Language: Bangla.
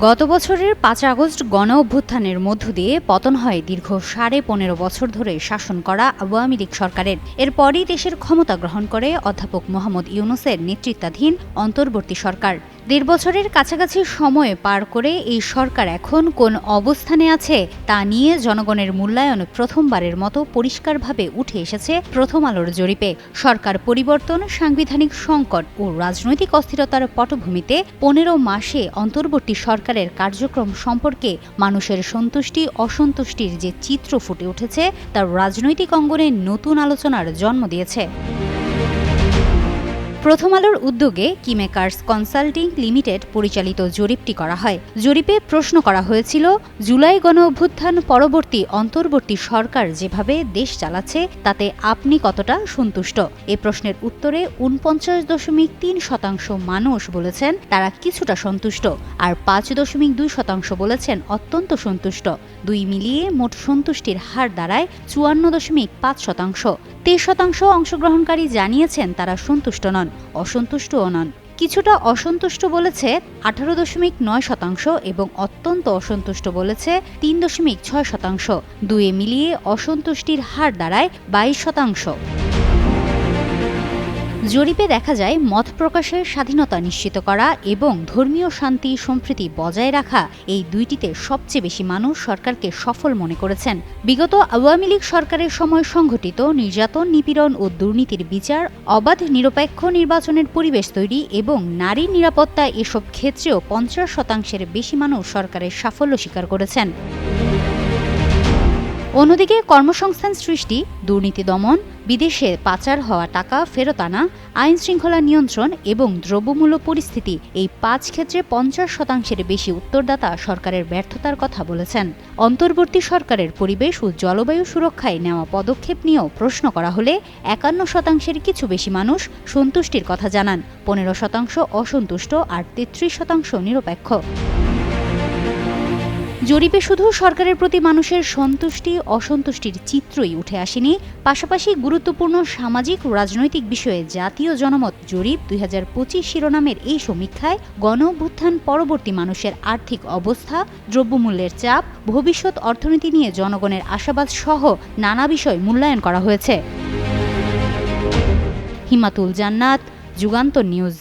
গত বছরের পাঁচ আগস্ট গণ অভ্যুত্থানের মধ্য দিয়ে পতন হয় দীর্ঘ সাড়ে পনেরো বছর ধরে শাসন করা আওয়ামী লীগ সরকারের। এরপরই দেশের ক্ষমতা গ্রহণ করে অধ্যাপক মোহাম্মদ ইউনুসের নেতৃত্বাধীন অন্তর্বর্তী সরকার। দেড় বছরের কাছাকাছি সময় পার করে এই সরকার এখন কোন অবস্থানে আছে তা নিয়ে জনগণের মূল্যায়ন প্রথমবারের মতো পরিষ্কারভাবে উঠে এসেছে প্রথম আলোর জরিপে। সরকার পরিবর্তন, সাংবিধানিক সংকট ও রাজনৈতিক অস্থিরতার পটভূমিতে পনেরো মাসে অন্তর্বর্তী সরকারের কার্যক্রম সম্পর্কে মানুষের সন্তুষ্টি, অসন্তুষ্টির যে চিত্র ফুটে উঠেছে, তার রাজনৈতিক অঙ্গনে নতুন আলোচনার জন্ম দিয়েছে। প্রথম আলোর উদ্যোগে কিমেকার্স কনসাল্টিং লিমিটেড পরিচালিত জরিপটি করা হয়। জরিপে প্রশ্ন করা হয়েছিল, জুলাই গণ অভ্যুত্থান পরবর্তী অন্তর্বর্তী সরকার যেভাবে দেশ চালাচ্ছে, তাতে আপনি কতটা সন্তুষ্ট? এ প্রশ্নের উত্তরে উনপঞ্চাশ দশমিক তিন শতাংশ মানুষ বলেছেন, তারা কিছুটা সন্তুষ্ট। আর পাঁচ দশমিক দুই শতাংশ বলেছেন, অত্যন্ত সন্তুষ্ট। দুই মিলিয়ে মোট সন্তুষ্টির হার দাঁড়ায় চুয়ান্ন দশমিক পাঁচ শতাংশ। তেইশ শতাংশ অংশগ্রহণকারী জানিয়েছেন তারা সন্তুষ্ট নন, অসন্তুষ্টও নন। কিছুটা অসন্তুষ্ট বলেছে আঠারো দশমিক নয় শতাংশ এবং অত্যন্ত অসন্তুষ্ট বলেছে তিন দশমিক ছয় শতাংশ। দুয়ে মিলিয়ে অসন্তুষ্টির হার দাঁড়ায় বাইশ শতাংশ। জরিপে দেখা যায়, মত প্রকাশের স্বাধীনতা নিশ্চিত করা এবং ধর্মীয় শান্তি সম্প্রীতি বজায় রাখা এই দুইটিতে সবচেয়ে বেশি মানুষ সরকারকে সফল মনে করেছেন। বিগত আওয়ামী লীগ সরকারের সময় সংঘটিত নির্যাতন, নিপীড়ন ও দুর্নীতির বিচার, অবাধ নিরপেক্ষ নির্বাচনের পরিবেশ তৈরি এবং নারী নিরাপত্তা এসব ক্ষেত্রেও পঞ্চাশ শতাংশের বেশি মানুষ সরকারের সাফল্য স্বীকার করেছেন। অন্যদিকে কর্মসংস্থান সৃষ্টি, দুর্নীতি দমন, বিদেশে পাচার হওয়া টাকা ফেরত আনা, আইন শৃঙ্খলা নিয়ন্ত্রণ এবং দ্রব্যমূল্য পরিস্থিতি এই পাঁচ ক্ষেত্রে পঞ্চাশ শতাংশের বেশি উত্তরদাতা সরকারের ব্যর্থতার কথা বলেছেন। অন্তর্বর্তী সরকারের পরিবেশ ও জলবায়ু সুরক্ষায় নেওয়া পদক্ষেপ নিয়েও প্রশ্ন করা হলে একান্ন শতাংশের কিছু বেশি মানুষ সন্তুষ্টির কথা জানান। পনেরো শতাংশ অসন্তুষ্ট আর তেত্রিশ শতাংশ নিরপেক্ষ। জরিপে শুধু সরকারের প্রতি মানুষের সন্তুষ্টি, অসন্তুষ্টির চিত্রই উঠে আসেনি, পাশাপাশি গুরুত্বপূর্ণ সামাজিক রাজনৈতিক বিষয়ে জাতীয় জনমত জরিপ দুই হাজার পঁচিশ শিরোনামের এই সমীক্ষায় গণ অভ্যুত্থান পরবর্তী মানুষের আর্থিক অবস্থা, দ্রব্যমূল্যের চাপ, ভবিষ্যৎ অর্থনীতি নিয়ে জনগণের আশাবাদ সহ নানা বিষয় মূল্যায়ন করা হয়েছে। হিমাতুল জান্নাত, যুগান্তর নিউজ।